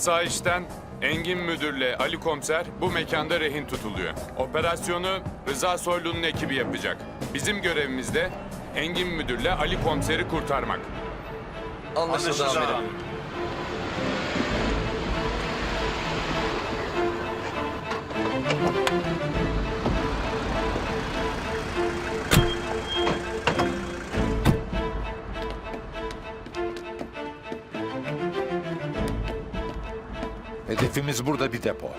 Sayış'ten Engin Müdürle Ali Komiser bu mekanda rehin tutuluyor. Operasyonu Rıza Soylu'nun ekibi yapacak. Bizim görevimiz de Engin Müdürle Ali Komiser'i kurtarmak. Anlaşıldı amirim. Hedefimiz burada bir depo.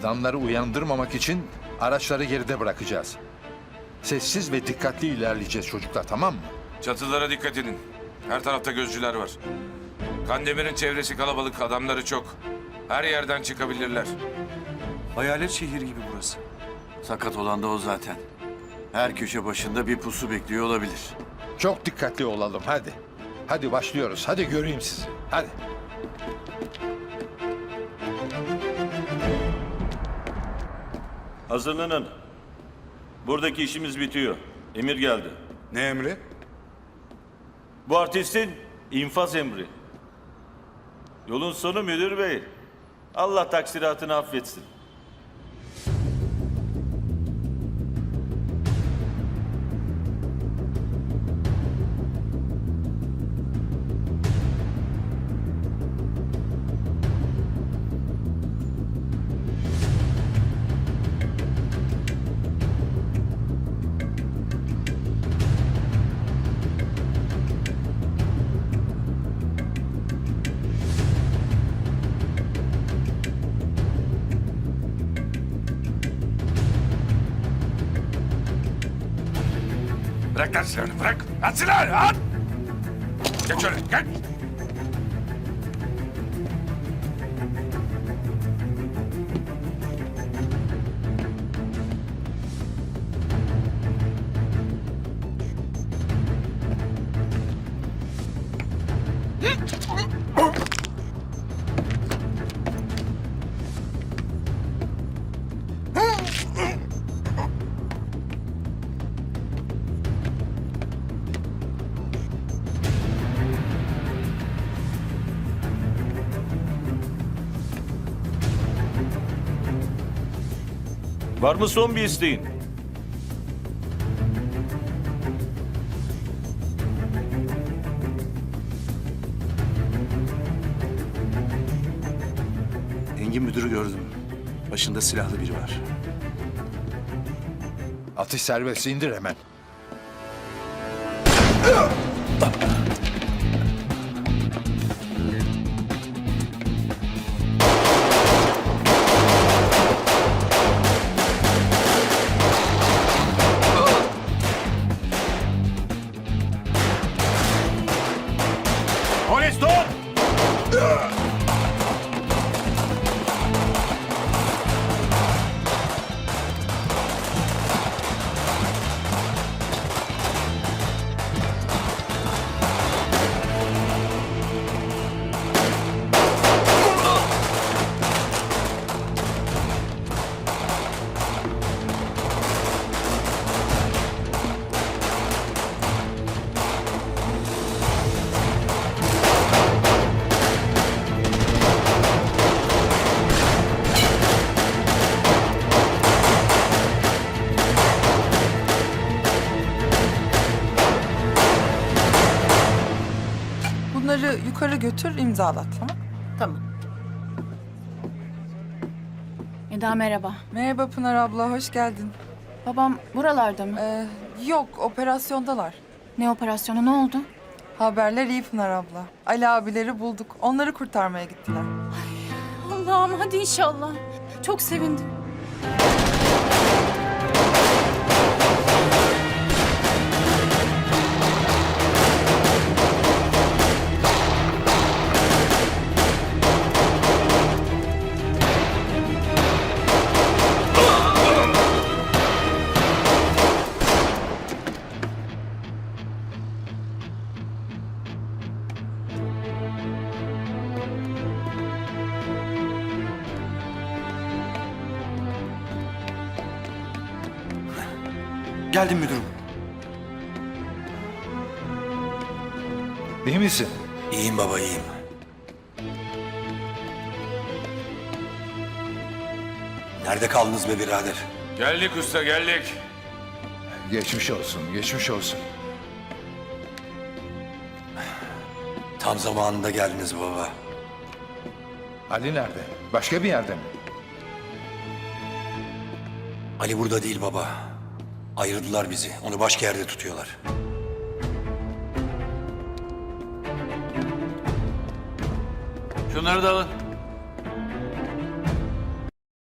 Adamları uyandırmamak için araçları geride bırakacağız. Sessiz ve dikkatli ilerleyeceğiz çocuklar tamam mı? Çatılara dikkat edin. Her tarafta gözcüler var. Kandemir'in çevresi kalabalık, adamları çok. Her yerden çıkabilirler. Hayalet şehir gibi burası. Sakat olan da o zaten. Her köşe başında bir pusu bekliyor olabilir. Çok dikkatli olalım hadi. Hadi başlıyoruz. Hadi göreyim sizi. Hadi. Hazırlanın. Buradaki işimiz bitiyor. Emir geldi. Ne emri? Bu artistin infaz emri. Yolun sonu müdür bey. Allah taksiratını affetsin. Bırak lan silahını, bırak! At silahını, at! Geç şöyle, geç! Var mı son bir isteğin? Engin müdürü gördüm. Başında silahlı biri var. Atış serbest indir hemen. Yukarı götür imzalat tamam Tamam. Eda merhaba. Merhaba Pınar abla hoş geldin. Babam buralarda mı? Ee, yok operasyondalar. Ne operasyonu ne oldu? Haberler iyi Pınar abla. Ali abileri bulduk. Onları kurtarmaya gittiler. Allah'ım hadi inşallah. Çok sevindim. Geldim müdürüm. İyi misin? İyiyim baba iyiyim. Nerede kaldınız be birader? Geldik usta geldik. Geçmiş olsun, geçmiş olsun. Tam zamanında geldiniz baba. Ali nerede? Başka bir yerde mi? Ali burada değil baba. Ayırdılar bizi. Onu başka yerde tutuyorlar. Şunları da alın.